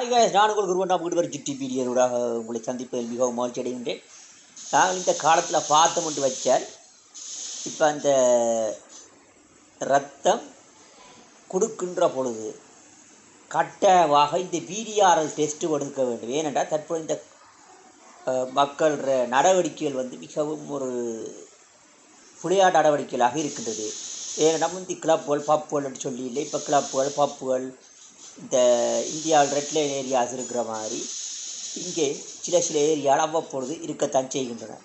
Hi guys, நான் உங்கள் குருவண்டா நான் ஜிட்டி பீடியனூடாக உங்களை சந்திப்பதில் மிகவும் மகிழ்ச்சி அடைகின்றேன். நாங்கள் இந்த காலத்தில் பார்த்தோம் என்று வச்சால் இப்போ அந்த ரத்தம் கொடுக்கின்ற பொழுது கட்டாயமாக இந்த பிடிஆர்எல் டெஸ்ட்டு எடுக்க வேண்டும். ஏனென்றால் தற்போது இந்த மக்கள் நடவடிக்கைகள் வந்து மிகவும் ஒரு விளையாட்டு நடவடிக்கைகளாக இருக்கின்றது. ஏன்னா முந்தி கிளப்புகள் பப்புகள் என்று சொல்லி இல்லை இப்போ கிளப்புகள் பப்புகள் இந்த இந்தியாவில் ரெட் லைன் ஏரியாஸ் இருக்கிற மாதிரி இங்கே சில சில ஏரியாவில் அவ்வப்பொழுது இருக்கத்தான் செய்கின்றன.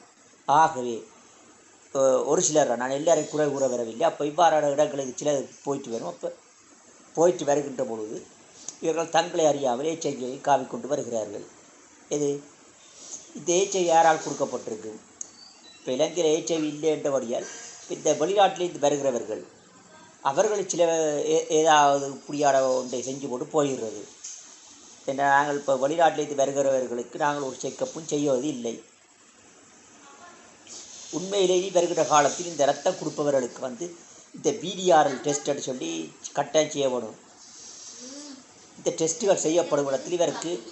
ஆகவே ஒரு சிலர் நான் எல்லாரையும் குறை கூற வரவில்லை. அப்போ இவ்வாறான இடங்களுக்கு சிலர் போயிட்டு வரும். அப்போ போயிட்டு வருகின்ற பொழுது இவர்கள் தங்களை அறியாமல் ஏச்சையை காவிக்கொண்டு வருகிறார்கள். இது இந்த ஏச்சை யாரால் கொடுக்கப்பட்டிருக்கு? இப்போ இலங்கையில் ஏச்சவி இல்லை என்றபடியால் இந்த வெளிநாட்டிலிருந்து வருகிறவர்கள் அவர்கள் சில ஏ- ஏதாவது புரியாத ஒன்றை செஞ்சு போட்டு போயிடுறது. என்ன நாங்கள் இப்போ வெளிநாட்டிலிருந்து வருகிறவர்களுக்கு நாங்கள் ஒரு செக்கப்பும் செய்வது இல்லை. உண்மையிலேயே வருகிற காலத்தில் இந்த ரத்தம் கொடுப்பவர்களுக்கு வந்து இந்த பிடிஆர்எல் டெஸ்ட்னு சொல்லி கட்டாயம் செய்யப்படும். இந்த டெஸ்ட்டுகள் செய்யப்படும் இடத்தில் இவருக்கு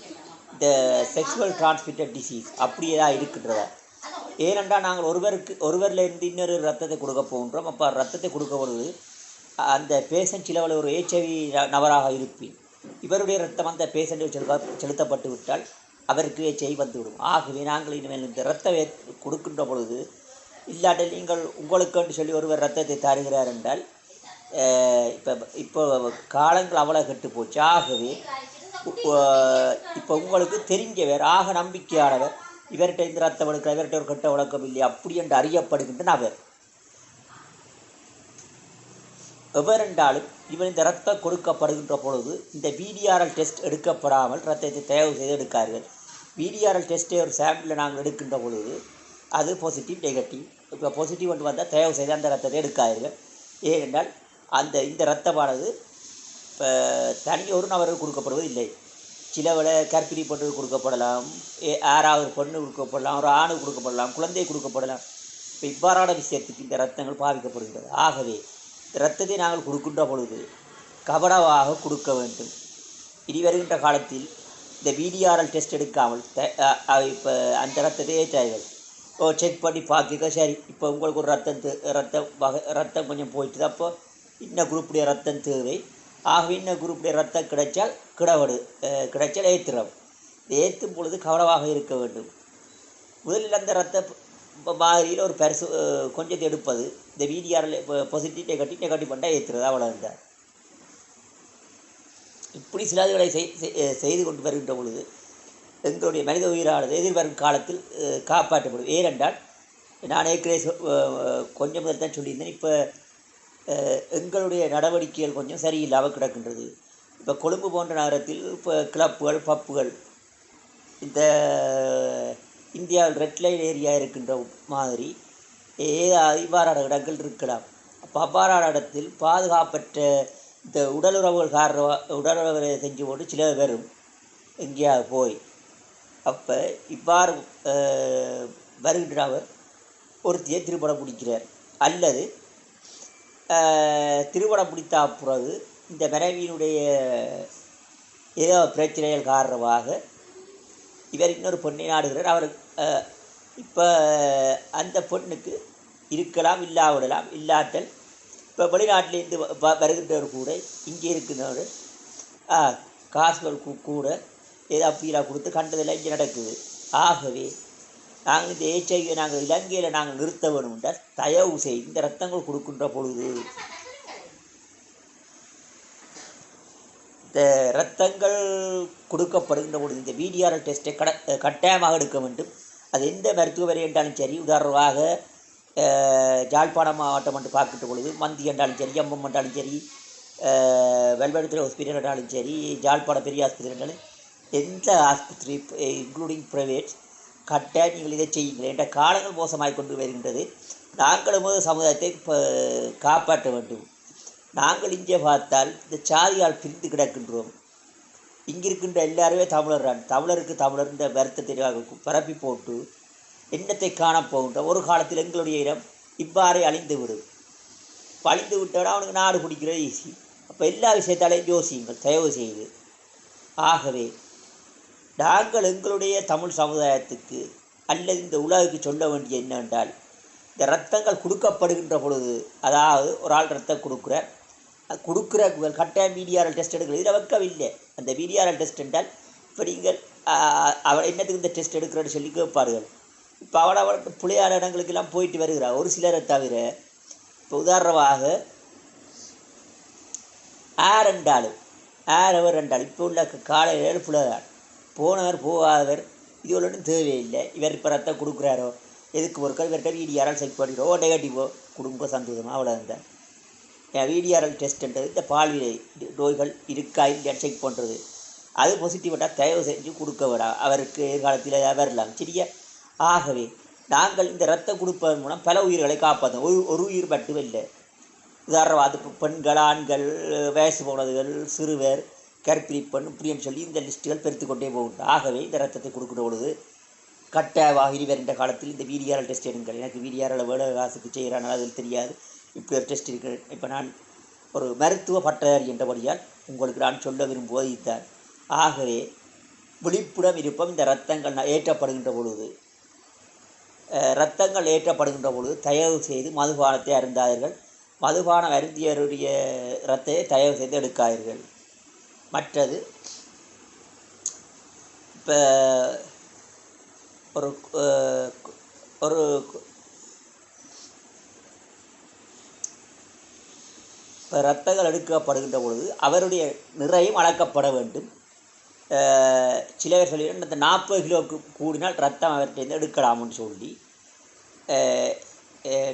இந்த செக்ஸுவல் டிரான்ஸ்மிட்டட் டிசீஸ் அப்படியே தான் இருக்கின்றதா? ஏனென்றால் நாங்கள் ஒருவருக்கு ஒருவரிலிருந்து இன்னொரு ரத்தத்தை கொடுக்க போகின்றோம். அப்போ ரத்தத்தை கொடுக்க பொழுது அந்த பேஷண்ட் சிலவள் ஒரு ஹெச்ஐவி நபராக இருப்பேன். இவருடைய ரத்தம் அந்த பேஷண்ட்டில் செலுத்த செலுத்தப்பட்டு விட்டால் அவருக்கு ஹெச்ஐவி வந்துவிடும். ஆகவே நாங்கள் இனிமேல் இந்த ரத்தம் ஏற்- கொடுக்கின்ற பொழுது இல்லாட்டில் நீங்கள் உங்களுக்கு சொல்லி ஒருவர் ரத்தத்தை தருகிறார் என்றால் இப்போ இப்போ காலங்கள் அவ்வளோ கெட்டு போச்சு. ஆகவே இப்போ உங்களுக்கு தெரிஞ்சவர் ஆக நம்பிக்கையானவர் இவர்கிட்ட இந்த ரத்தம் எடுக்கிற இவர்கிட்ட ஒரு கெட்ட வழக்கம் இல்லை அப்படி என்று அறியப்படுகின்ற நபர் எவரென்றாலும் இவன் இந்த ரத்தம் கொடுக்கப்படுகின்ற பொழுது இந்த பிடிஆர்எல் டெஸ்ட் எடுக்கப்படாமல் ரத்தத்தை தயவு செய்து எடுக்கார்கள். விடிஆர்எல் டெஸ்ட்டை ஒரு சாம்பிளில் நாங்கள் எடுக்கின்ற பொழுது அது பாசிட்டிவ் நெகட்டிவ் இப்போ பாசிட்டிவ் ஒன்று வந்தால் தயவு செய்து அந்த ரத்தத்தை எடுக்காதீர்கள். ஏனென்றால் அந்த இந்த ரத்தமானது இப்போ தனி ஒரு நபருக்கு கொடுக்கப்படுவது இல்லை. சிலவள கர்ப்பிணி பெண்ணுக்கு கொடுக்கப்படலாம் ஏ- யாராவது பெண்ணு கொடுக்கப்படலாம் ஒரு ஆணுக்கு கொடுக்கப்படலாம் குழந்தை கொடுக்கப்படலாம். இப்போ இவ்வாறான விஷயத்துக்கு இந்த ரத்தங்கள் பாவிக்கப்படுகின்றது. ஆகவே இரத்தத்தை ரத்தத்தை நாங்கள் கொடுக்கின்ற பொழுது கபடவாக கொடுக்க வேண்டும். இனி வருகின்ற காலத்தில் இந்த பிடிஆர்எல் டெஸ்ட் எடுக்காமல் இப்போ அந்த ரத்தத்தை ஏற்றார்கள் ஓ செக் பண்ணி பார்த்துக்க சரி இப்போ உங்களுக்கு ஒரு ரத்தம் தே- ரத்தம் வகை ரத்தம் கொஞ்சம் போயிட்டுது அப்போ? இன்ன குரூப்புடைய ரத்தம் தேவை. ஆகவே இன்ன குரூப்புடைய ரத்தம் கிடைச்சால் கிடவடு கிடைச்சால் ஏற்றுறோம் ஏற்றும் பொழுது கவனமாக இருக்க வேண்டும். முதலில் அந்த ரத்த இப்போ மாதிரியில் ஒரு பெருசு கொஞ்சத்தை எடுப்பது. இந்த வீடிஆரில் இப்போ பாசிட்டிவ் நெகட்டிவ் நெகட்டிவ் பண்ணால் ஏற்றுறது அவ்வளோதான் இப்படி சிலதுகளை செய்து கொண்டு வருகின்ற பொழுது எங்களுடைய மனித உயிரானது எதிர்வரும் காலத்தில் காப்பாற்றப்படும். ஏனென்றால் நான் ஏற்கனவே கொஞ்சம் முதல் தான் சொல்லியிருந்தேன். இப்போ எங்களுடைய நடவடிக்கைகள் கொஞ்சம் சரியில்லாமல் கிடக்கின்றது. இப்போ கொழும்பு போன்ற நகரத்தில் இப்போ கிளப்புகள் பப்புகள் இந்த இந்தியாவில் ரெட் லைன் ஏரியா இருக்கின்ற மாதிரி ஏதாவது இவ்வாறான இடங்கள் இருக்கலாம். அப்போ அவ்வாறான இடத்தில் பாதுகாப்பற்ற இந்த உடலுறவுகள் காரண உடலுறவுகளை செஞ்சு போட்டு சில பேரும் எங்கேயாவது போய் அப்போ இவ்வாறு வருகின்ற அவர் ஒருத்தியை திருப்படம் பிடிக்கிறார் அல்லது திருமணம் பிடித்தா பிறகு இந்த மனைவியினுடைய ஏதோ பிரச்சனைகள் காரணமாக இவர் இன்னொரு பொண்ணை நாடுகிறார். அவர் இப்போ அந்த பொண்ணுக்கு இருக்கலாம் இல்லாவிடலாம் இல்லாட்டல் இப்போ வெளிநாட்டிலேருந்து வ- வருகின்றவர் கூட இங்கே இருக்கின்றவர் ஆ, காசுகள் கூட ஏதோ அப்பீலாக கொடுத்து கண்டதெல்லாம் இங்கே நடக்குது. ஆகவே நாங்கள் இந்த ஏச்சையை நாங்கள் இலங்கையில் நாங்கள் நிறுத்த வேண்டும் என்றால் தயவு செய்து இந்த ரத்தங்கள் கொடுக்கின்ற பொழுது இந்த ரத்தங்கள் கொடுக்கப்படுகின்ற பொழுது இந்த பிடிஆர்எல் டெஸ்ட்டை கட கட்டாயமாக எடுக்க வேண்டும். அது எந்த மருத்துவரை என்றாலும் சரி உதாரணமாக ஜாழ்ப்பாணம் மாவட்டம் என்று பார்க்கின்ற பொழுது மந்தி என்றாலும் சரி எம்பம் என்றாலும் சரி வெல்வெடுத்துறை ஹாஸ்பிட்டல் என்றாலும் சரி ஜாழ்ப்பாணம் பெரிய ஆஸ்பத்திரி என்றாலும் எந்த ஆஸ்பத்திரி இன்க்ளூடிங் ப்ரைவேட் கட்டாயம் நீங்கள் இதை செய்யுங்கள். என்ற காலங்கள் மோசமாகிக் கொண்டு வருகின்றது. நாங்களும் சமுதாயத்தை இப்போ காப்பாற்ற வேண்டும். நாங்கள் இங்கே பார்த்தால் இந்த சாதியால் பிரிந்து கிடக்கின்றோம். இங்கிருக்கின்ற எல்லாருமே தமிழர்தான். தமிழருக்கு தமிழர் இந்த வருத்தத்தை பரப்பி போட்டு எண்ணத்தை காணப்போகின்ற ஒரு காலத்தில் எங்களுடைய இடம் இவ்வாறே அழிந்து விடும் அழிந்து விட்டோட அவனுக்கு நாடு பிடிக்கிறது ஈஸி அப்போ எல்லா விஷயத்தாலையும் யோசியுங்கள் தயவு செய்து. ஆகவே நாங்கள் எங்களுடைய தமிழ் சமுதாயத்துக்கு அல்லது இந்த உலகுக்கு சொல்ல வேண்டிய என்னவென்றால் இந்த ரத்தங்கள் கொடுக்கப்படுகின்ற பொழுது அதாவது ஒரு ஆள் ரத்தம் கொடுக்குறார் கொடுக்குற கட்டாயம் பிடிஆர்எல் டெஸ்ட் எடுக்கிறது இதில் வைக்கவில்லை அந்த பிடிஆர்எல் டெஸ்ட் என்றால் இப்போ நீங்கள் அவள் என்னத்துக்கு இந்த டெஸ்ட் எடுக்கிறேன்னு சொல்லி கேட்பார்கள். இப்போ அவளை அவளுக்கு பிள்ளையார் இடங்களுக்கெல்லாம் போயிட்டு வருகிறாள் ஒரு சிலரை தவிர இப்போ உதாரணமாக ஆர் ரெண்டாலும் ஆர் அவர் ரெண்டாலும் இப்போ உள்ள காலையில் புலகார் போனவர் போகாதவர் இது ஒன்றும் தேவையில்லை. இவர் இப்போ ரத்தம் கொடுக்குறாரோ எதுக்கு ஒருக்கா இவர்கிட்ட வீடியாரால் செக் பண்ணிடுறோம் ஓ நெகட்டிவோ குடும்ப சந்தோஷமாக அவ்வளோதான் விடிஆர்எல் டெஸ்ட் டெஸ்ட்ன்றது இந்த பால்வினை நோய்கள் இருக்காய் இல்லையான்னு செக் பண்ணுறது அது பாசிட்டிவாக தயவு செஞ்சு கொடுக்க விடா அவருக்கு எதிர்காலத்தில் வரலாம். சரியா? ஆகவே நாங்கள் இந்த ரத்தம் கொடுப்பதன் மூலம் பல உயிர்களை காப்பாற்றோம் ஒரு ஒரு உயிர் மட்டும் இல்லை உதாரணம் அது பெண்கள் ஆண்கள் வயசு போனதுகள் சிறுவர் கற்பிரி பெண் இப்படின்னு சொல்லி இந்த லிஸ்ட்டுகள் பெருத்து கொண்டே போகும். ஆகவே இந்த ரத்தத்தை கொடுக்குற பொழுது கட்டாயமாக இனி வருகின்ற காலத்தில் இந்த வீடியாரல் டெஸ்ட் எடுங்கள். எனக்கு வீடியாரில் வேலை காசுக்கு செய்கிறான் அது தெரியாது. இப்படி ஒரு டெஸ்ட் இப்போ நான் ஒரு மருத்துவ பட்டதாரி என்றபடியால் உங்களுக்கு நான் சொல்ல விரும்புவது போதித்தார் ஆகவே விழிப்புடன் இருப்போம். இந்த ரத்தங்கள் ஏற்றப்படுகின்ற பொழுது ரத்தங்கள் ஏற்றப்படுகின்ற பொழுது தயவு செய்து மதுபானத்தை அருந்தாதீர்கள். மதுபானம் அருந்தியவருடைய ரத்தத்தை தயவு செய்து எடுக்காதீர்கள். மற்றது இப்போ ஒரு ஒரு இப்போ ரத்தங்கள் எடுக்கப்படுகின்ற பொழுது அவருடைய நிறையும் அளக்கப்பட வேண்டும். அஹ், சிலர் சொல்லி இந்த நாற்பது கிலோவுக்கு கூடினால் ரத்தம் அவர்கிட்டேருந்து எடுக்கலாம்னு சொல்லி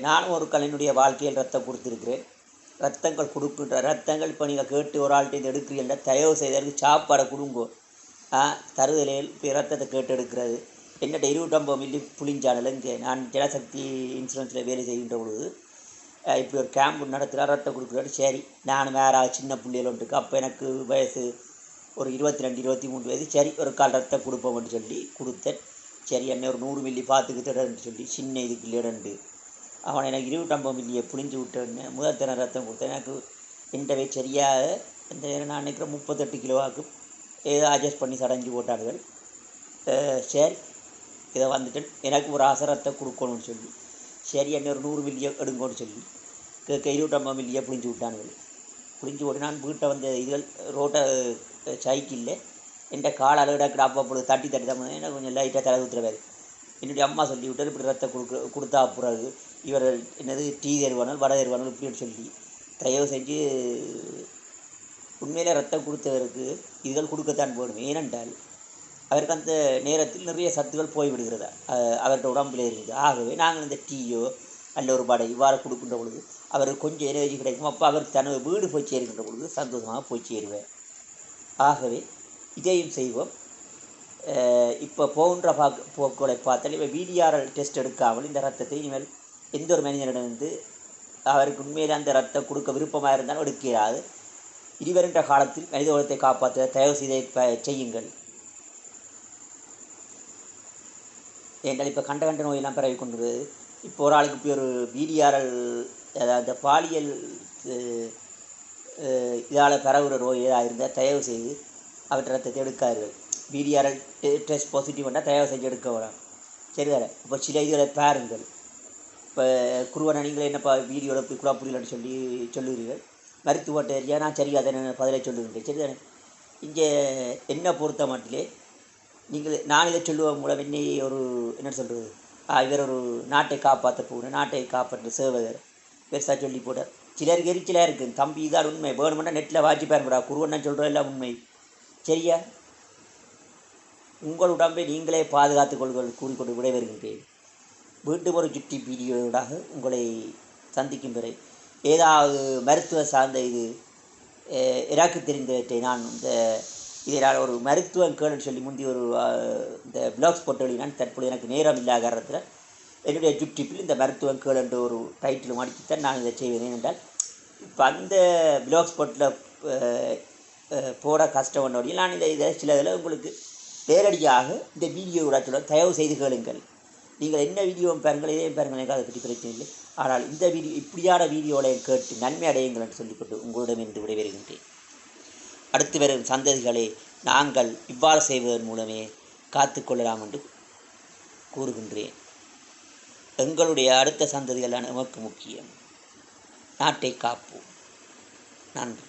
நானும் ஒரு கலைஞனுடைய வாழ்க்கையில் ரத்தம் கொடுத்துருக்கிறேன். ரத்தங்கள் கொடுக்கின்ற ரத்தங்கள் இப்போ நீங்கள் கேட்டு ஒரு ஆள்கிட்ட எடுக்கிறீங்களா தயவு செய்ததற்கு சாப்பாடை கொடுங்கோ. தருதலையில் இப்போ ரத்தத்தை கேட்டு எடுக்கிறது. என்னட்ட இருபத்தொம்பது மில்லி புளிஞ்சானல் இங்கே. நான் ஜனசக்தி இன்சூரன்ஸில் வேலை செய்கின்ற பொழுது இப்படி ஒரு கேம்ப் நடத்துகிறார் ரத்தம் கொடுக்குறாரு சரி நான் வேற சின்ன பிள்ளைகளோட்டுக்கு அப்போ எனக்கு வயசு ஒரு இருபத்தி ரெண்டு இருபத்தி மூணு வயசு. சரி ஒரு கால் ரத்தம் கொடுப்போம்னு சொல்லி கொடுத்தேன். சரி என்ன ஒரு நூறு மில்லி பார்த்துக்கு சொல்லி சின்ன இதுக்கு இல்லைடண்டு அவன் எனக்கு இருபத்தம்பது மில்லியை புளிஞ்சு விட்டேன்னு முதல் தினம் ரத்தம் கொடுத்தேன். எனக்கு என்கிட்டவே சரியாக இந்த நான் நினைக்கிறேன் முப்பத்தெட்டு கிலோவாக்கு ஏதோ அட்ஜஸ்ட் பண்ணி சடைஞ்சு போட்டார்கள். சரி இதை வந்துட்டு எனக்கு ஒரு ஆசை ரத்தம் கொடுக்கணும்னு சொல்லி. சரி என்ன ஒரு நூறு மில்லியை எடுங்கன்னு சொல்லி கேட்க இருபத்தொம்பது மில்லியை புளிஞ்சு விட்டானுகள் புளிஞ்சு விட்டு நான் வீட்டை வந்த இதுகள் ரோட்டை சைக்கிளில் என்கிட்ட கால் அழுகடா கிடாப்பா பொழுது தட்டி தட்டி தான் எனக்கு கொஞ்சம் லைட்டாக தலை ஊற்றுறவாரு என்னுடைய அம்மா சொல்லி விட்டார் இப்படி ரத்தம் கொடுக்க கொடுத்தா பிறகு இவர் என்னது டீ தருவானால் வடை தருவானால் இப்படின்னு சொல்லி தயவு செஞ்சு உண்மையிலே ரத்தம் கொடுத்தவருக்கு இதுகள் கொடுக்கத்தான் போடும் ஏனென்றால் அவருக்கு அந்த நேரத்தில் நிறைய சத்துக்கள் போய்விடுகிறது அவருடைய அவர்கிட்ட உடம்புல இருக்குது ஆகவே நாங்கள் இந்த டீயோ அல்ல ஒரு வடை இவ்வாறு கொடுக்கின்ற பொழுது அவருக்கு கொஞ்சம் எனர்ஜி கிடைக்கும். அப்போ அவர் தனது வீடு போய் சேருகின்ற பொழுது சந்தோஷமாக போய் சேருவார். ஆகவே இதையும் செய்வோம். இப்போ போகின்ற பாக் போக்குகளை பார்த்தால் இப்போ விடிஆர்எல் டெஸ்ட் எடுக்காமல் இந்த ரத்தத்தை இனிமேல் எந்த ஒரு மனிதனிடம் இருந்து அவருக்கு உண்மையிலே அந்த ரத்தம் கொடுக்க விருப்பமாக இருந்தாலும் எடுக்கிறாது இருவருன்ற காலத்தில் மனித உலகத்தை காப்பாற்ற தயவு செய்து ப- செய்யுங்கள். எங்கள் இப்போ கண்ட கண்ட நோயெல்லாம் பரவி கொண்டு இப்போ ஒரு ஆளுக்கு இப்போ ஒரு பிடிஆர்எல் அதாவது பாலியல் இதால் பரவுகிற நோய் ஏதாவது இருந்தால் தயவு செய்து அவற்றை ரத்தத்தை எடுக்கார்கள் பிடிஆர்எல் டெஸ்ட் பாசிட்டிவ் பண்ணால் தயவு செஞ்சு எடுக்க வேணாம். சரி வேறு. இப்போ சில இதுகளை பாருங்கள். இப்போ குருவனை நீங்கள் என்னப்பா வீடியோவில் போய் கூட புரியலன்னு சொல்லி சொல்லுகிறீர்கள். மருத்துவ நான் சரி அதை பதிலை சொல்லுகின்றேன். சரி தானே. இங்கே என்னை பொறுத்த மட்டிலே நீங்கள் நான் இதை சொல்லுவதன் மூலம் என்னை ஒரு என்ன சொல்கிறது இவர் ஒரு நாட்டை காப்பாற்ற போகணும் நாட்டை காப்பாற்ற சேவகர். பெருசாக சொல்லி போட்டார். சிலருக்கு எரிச்சலாக இருக்குது தம்பி இதான் உண்மை. வேணுமெண்டா நெட்டில் வாட்சி பாருங்கடா. குருவண்ணன் சொல்கிற எல்லாம் உண்மை. சரியா? உங்கள் உடம்பை நீங்களே பாதுகாத்துக் கொள்கள் கூறிக்கொண்டு விடைபெறுகின்றேன் மீண்டும் ஒரு சுட்டி வீடியோடாக உங்களை சந்திக்கும் வரை ஏதாவது மருத்துவ சார்ந்த இது அஹ், எனக்கு தெரிந்தவற்றை நான் இந்த இதை நான் ஒரு மருத்துவம் கேளுன்னு சொல்லி முந்தி ஒரு இந்த பிளாக்ஸ் போட்டு எழுதினான். தற்பொழுது எனக்கு நேரம் இல்லாத காரணத்தில் என்னுடைய யூடியூப்பில் இந்த மருத்துவம் கேள் என்ற ஒரு டைட்டில் மாடித்தான் நான் இதை செய்வேன் என்றால் இப்போ அந்த பிளாக்ஸ் போட்டில் போட கஷ்டம் பண்ணோடையும் நான் இதை இதை சில இதில் உங்களுக்கு நேரடியாக இந்த வீடியோ சொல்ல தயவு செய்து கேளுங்கள். நீங்கள் என்ன வீடியோ பாருங்கள் இதையும் பாருங்கள் எனக்கு அதை பற்றி பிரச்சனை இல்லை. ஆனால் இந்த வீடியோ இப்படியான வீடியோவை கேட்டு நன்மை அடையுங்கள் என்று சொல்லிக்கொண்டு உங்களிடமிருந்து விடைபெறுகின்றேன். அடுத்து வரும் சந்ததிகளை நாங்கள் இவ்வாறு செய்வதன் மூலமே காத்துக்கொள்ளலாம் என்று கூறுகின்றேன். எங்களுடைய அடுத்த சந்ததிகள் நமக்கு முக்கியம். நாட்டை காப்போம். நன்றி.